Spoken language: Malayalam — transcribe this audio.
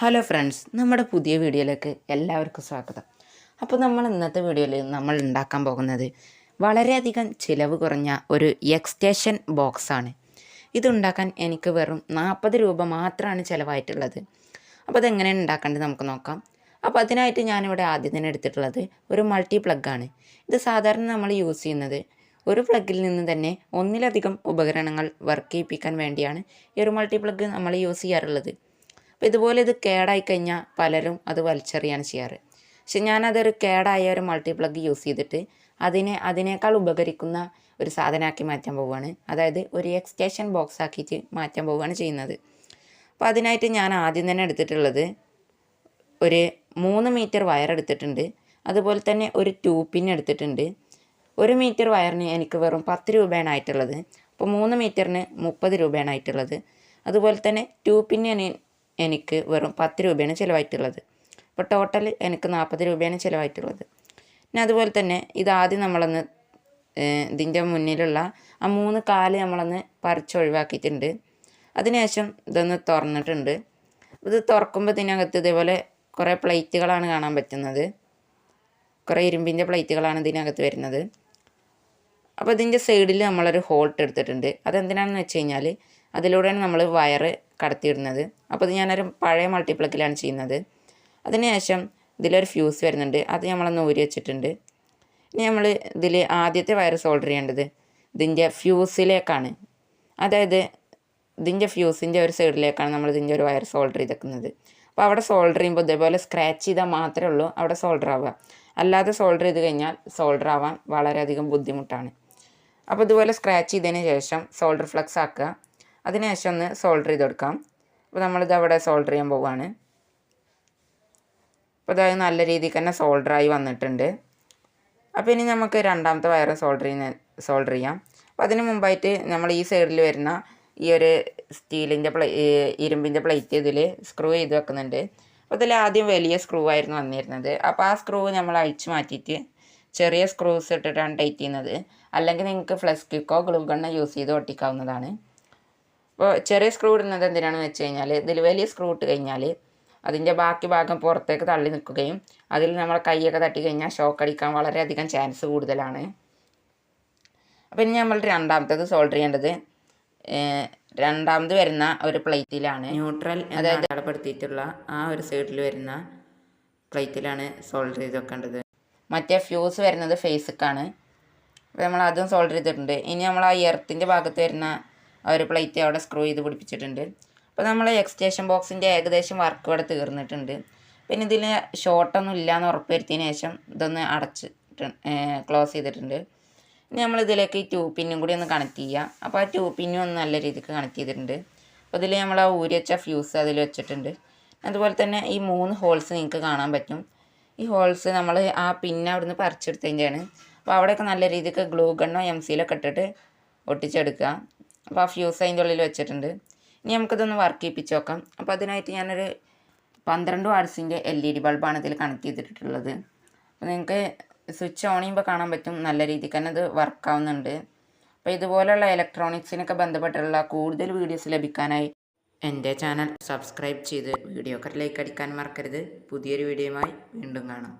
ഹലോ ഫ്രണ്ട്സ് നമ്മുടെ പുതിയ വീഡിയോയിലേക്ക് എല്ലാവർക്കും സ്വാഗതം. അപ്പോൾ നമ്മൾ ഇന്നത്തെ വീഡിയോയിൽ നമ്മൾ ഉണ്ടാക്കാൻ പോകുന്നത് വളരെയധികം ചിലവ് കുറഞ്ഞ ഒരു എക്സ്റ്റേഷൻ ബോക്സാണ് ഇതുണ്ടാക്കാൻ എനിക്ക് വെറും നാൽപ്പത് രൂപ മാത്രമാണ് ചിലവായിട്ടുള്ളത്. അപ്പോൾ അതെങ്ങനെ ഉണ്ടാക്കേണ്ടത് നമുക്ക് നോക്കാം. അപ്പോൾ അതിനായിട്ട് ഞാനിവിടെ ആദ്യം തന്നെ എടുത്തിട്ടുള്ളത് ഒരു മൾട്ടി പ്ലഗാണ് ഇത് സാധാരണ നമ്മൾ യൂസ് ചെയ്യുന്നത് ഒരു പ്ലഗിൽ നിന്ന് തന്നെ ഒന്നിലധികം ഉപകരണങ്ങൾ വർക്ക് ചെയ്യിപ്പിക്കാൻ വേണ്ടിയാണ് ഈ ഒരു മൾട്ടി പ്ലഗ് നമ്മൾ യൂസ് ചെയ്യാറുള്ളത്. അപ്പോൾ ഇതുപോലെ ഇത് കേടായി കഴിഞ്ഞാൽ പലരും അത് വലിച്ചെറിയാണ് ചെയ്യാറ്. പക്ഷെ ഞാനതൊരു കേടായ ഒരു മൾട്ടി പ്ലഗ് യൂസ് ചെയ്തിട്ട് അതിനെ അതിനേക്കാൾ ഉപകരിക്കുന്ന ഒരു സാധനമാക്കി മാറ്റാൻ പോവുകയാണ്. അതായത് ഒരു എക്സ്റ്റേഷൻ ബോക്സ് ആക്കിയിട്ട് മാറ്റാൻ പോവുകയാണ് ചെയ്യുന്നത്. അപ്പോൾ അതിനായിട്ട് ഞാൻ ആദ്യം തന്നെ എടുത്തിട്ടുള്ളത് ഒരു മൂന്ന് മീറ്റർ വയർ എടുത്തിട്ടുണ്ട്. അതുപോലെ തന്നെ ഒരു ടൂ പിൻ എടുത്തിട്ടുണ്ട്. ഒരു മീറ്റർ വയറിന് എനിക്ക് വെറും പത്ത് രൂപയാണ് ആയിട്ടുള്ളത്. അപ്പോൾ മൂന്ന് മീറ്ററിന് മുപ്പത് രൂപയാണ് ആയിട്ടുള്ളത്. അതുപോലെ തന്നെ ടൂ പിന്നിന് എനിക്ക് വെറും പത്ത് രൂപയാണ് ചിലവായിട്ടുള്ളത്. അപ്പോൾ ടോട്ടൽ എനിക്ക് നാൽപ്പത് രൂപയാണ് ചിലവായിട്ടുള്ളത്. പിന്നെ അതുപോലെ തന്നെ ഇതാദ്യം നമ്മളൊന്ന് ഇതിന്റെ മുന്നിലുള്ള ആ മൂന്ന് കാൽ നമ്മളൊന്ന് പറിച്ചൊഴിവാക്കിയിട്ടുണ്ട് അതിനുശേഷം ഇതൊന്ന് തുറന്നിട്ടുണ്ട്. ഇത് തുറക്കുമ്പോൾ ഇതിനകത്ത് ഇതേപോലെ കുറേ പ്ലേറ്റുകളാണ് കാണാൻ പറ്റുന്നത്. കുറേ ഇരുമ്പിന്റെ പ്ലേറ്റുകളാണ് ഇതിനകത്ത് വരുന്നത്. അപ്പോൾ ഇതിന്റെ സൈഡിൽ നമ്മളൊരു ഹോൾട്ട് എടുത്തിട്ടുണ്ട്. അതെന്തിനാണെന്ന് വെച്ച് കഴിഞ്ഞാൽ അതിലൂടെയാണ് നമ്മൾ വയറ് കടത്തിയിടുന്നത്. അപ്പോൾ ഇത് ഞാനൊരു പഴയ മൾട്ടിപ്ലക്കിലാണ് ചെയ്യുന്നത്. അതിനുശേഷം ഇതിലൊരു ഫ്യൂസ് വരുന്നുണ്ട്. അത് നമ്മളൊന്ന് ഊരി വെച്ചിട്ടുണ്ട്. ഇനി നമ്മൾ ഇതിൽ ആദ്യത്തെ വയർ സോൾഡർ ചെയ്യേണ്ടത് ഇതിന്റെ ഫ്യൂസിലേക്കാണ് അതായത് ഇതിന്റെ ഫ്യൂസിന്റെ ഒരു സൈഡിലേക്കാണ് നമ്മൾ ഇതിന്റെ ഒരു വയർ സോൾഡർ ചെയ്തേക്കുന്നത്. അപ്പോൾ അവിടെ സോൾഡർ ചെയ്യുമ്പോൾ ഇതേപോലെ സ്ക്രാച്ച് ചെയ്താൽ മാത്രമേ ഉള്ളൂ. അവിടെ സോൾഡർ ആവുക. അല്ലാതെ സോൾഡർ ചെയ്ത് കഴിഞ്ഞാൽ സോൾഡർ ആവാൻ വളരെയധികം ബുദ്ധിമുട്ടാണ്. അപ്പോൾ ഇതുപോലെ സ്ക്രാച്ച് ചെയ്തതിന് ശേഷം സോൾഡർ ഫ്ലക്സ് ആക്കുക. അതിനുശേഷം ഒന്ന് സോൾഡർ ചെയ്ത് കൊടുക്കാം. അപ്പോൾ നമ്മളിത് അവിടെ സോൾഡർ ചെയ്യാൻ പോവുകയാണ് അപ്പോൾ അതായത് നല്ല രീതിക്ക് തന്നെ സോൾഡറായി വന്നിട്ടുണ്ട്. അപ്പോൾ ഇനി നമുക്ക് രണ്ടാമത്തെ വയറ് സോൾഡർ ചെയ്യുന്ന സോൾഡർ ചെയ്യാം. അപ്പോൾ അതിന് മുമ്പായിട്ട് നമ്മൾ ഈ സൈഡിൽ വരുന്ന ഈ ഒരു സ്റ്റീലിന്റെ പ്ലേ ഇരുമ്പിന്റെ പ്ലേറ്റ് ഇതിൽ സ്ക്രൂ ചെയ്ത് വെക്കുന്നുണ്ട്. അപ്പോൾ ഇതിൽ ആദ്യം വലിയ സ്ക്രൂ ആയിരുന്നു വന്നിരുന്നത്. അപ്പോൾ ആ സ്ക്രൂ നമ്മൾ അഴിച്ചു മാറ്റിയിട്ട് ചെറിയ സ്ക്രൂസ് ഇട്ടിട്ടാണ് ടൈറ്റ് ചെയ്യുന്നത്. അല്ലെങ്കിൽ നിങ്ങൾക്ക് ഫ്ലസ് കിക്കോ ഗ്ലൂ ഗണ്ണോ യൂസ് ചെയ്ത് ഒട്ടിക്കാവുന്നതാണ്. അപ്പോൾ ചെറിയ സ്ക്രൂ ഇടുന്നത് എന്തിനാണെന്ന് വെച്ച് കഴിഞ്ഞാൽ ഇതിൽ വലിയ സ്ക്രൂ ഇട്ട് കഴിഞ്ഞാൽ അതിന്റെ ബാക്കി ഭാഗം പുറത്തേക്ക് തള്ളി നിൽക്കുകയും അതിൽ നമ്മൾ കൈയൊക്കെ തട്ടി കഴിഞ്ഞാൽ ഷോക്ക് അടിക്കാൻ വളരെയധികം ചാൻസ് കൂടുതലാണ്. അപ്പോൾ ഇനി നമ്മൾ രണ്ടാമത്തേത് സോൾഡർ ചെയ്യേണ്ടത് രണ്ടാമത് വരുന്ന ഒരു പ്ലേറ്റിലാണ്. ന്യൂട്രൽ അതായത് അടപ്പെടുത്തിയിട്ടുള്ള ആ ഒരു സൈഡിൽ വരുന്ന പ്ലേറ്റിലാണ് സോൾഡർ ചെയ്ത് വെക്കേണ്ടത്. മറ്റേ ഫ്യൂസ് വരുന്നത് ഫേസിക്കാണ് അപ്പോൾ നമ്മൾ അതും സോൾഡർ ചെയ്തിട്ടുണ്ട്. ഇനി നമ്മൾ ആ എർത്തിന്റെ ഭാഗത്ത് വരുന്ന ആ ഒരു പ്ലേറ്റ് അവിടെ സ്ക്രൂ ചെയ്ത് പിടിപ്പിച്ചിട്ടുണ്ട്. അപ്പോൾ നമ്മൾ എക്സ്റ്റേഷൻ ബോക്സിന്റെ ഏകദേശം വർക്ക് ഇവിടെ തീർന്നിട്ടുണ്ട്. പിന്നെ ഇതിൽ ഷോർട്ടൊന്നും ഇല്ലയെന്ന് ഉറപ്പ് വരുത്തിയതിന് ശേഷം ഇതൊന്ന് അടച്ച് ക്ലോസ് ചെയ്തിട്ടുണ്ട്. ഇനി നമ്മൾ ഇതിലേക്ക് ഈ ട്യൂബ് പിന്നും കൂടി ഒന്ന് കണക്ട് ചെയ്യുക അപ്പോൾ ആ ട്യൂബ് പിന്നും ഒന്ന് നല്ല രീതിക്ക് കണക്ട് ചെയ്തിട്ടുണ്ട്. അപ്പോൾ ഇതിൽ നമ്മൾ ആ ഊരി വെച്ച ഫ്യൂസ് അതിൽ വെച്ചിട്ടുണ്ട്. അതുപോലെ തന്നെ ഈ മൂന്ന് ഹോൾസ് നിങ്ങൾക്ക് കാണാൻ പറ്റും. ഈ ഹോൾസ് നമ്മൾ ആ പിന്നെ അവിടുന്ന് പറിച്ചെടുത്തതിന്റെയാണ് അപ്പോൾ അവിടെയൊക്കെ നല്ല രീതിക്ക് ഗ്ലൂ ഗണ്ണോ എം സിയിലൊക്കെ ഇട്ടിട്ട് ഒട്ടിച്ചെടുക്കുക. അപ്പോൾ ആ ഫ്യൂസ് അതിന്റെ ഉള്ളിൽ വെച്ചിട്ടുണ്ട്. ഇനി നമുക്കിതൊന്ന് വർക്ക് ചെയ്യിപ്പിച്ച് നോക്കാം. അപ്പോൾ അതിനായിട്ട് ഞാനൊരു പന്ത്രണ്ട് വാട്സിന്റെ എൽ ഇ ഡി ബൾബാണ് ഇതിൽ കണക്ട് ചെയ്തിട്ടുള്ളത്. അപ്പോൾ നിങ്ങൾക്ക് സ്വിച്ച് ഓൺ ചെയ്യുമ്പോൾ കാണാൻ പറ്റും നല്ല രീതിക്ക് തന്നെ ഇത് വർക്കാവുന്നുണ്ട് അപ്പോൾ ഇതുപോലെയുള്ള ഇലക്ട്രോണിക്സിനൊക്കെ ബന്ധപ്പെട്ടുള്ള കൂടുതൽ വീഡിയോസ് ലഭിക്കാനായി എന്റെ ചാനൽ സബ്സ്ക്രൈബ് ചെയ്ത് വീഡിയോ ലൈക്ക് അടിക്കാൻ മറക്കരുത്. പുതിയൊരു വീഡിയോയുമായി വീണ്ടും കാണാം.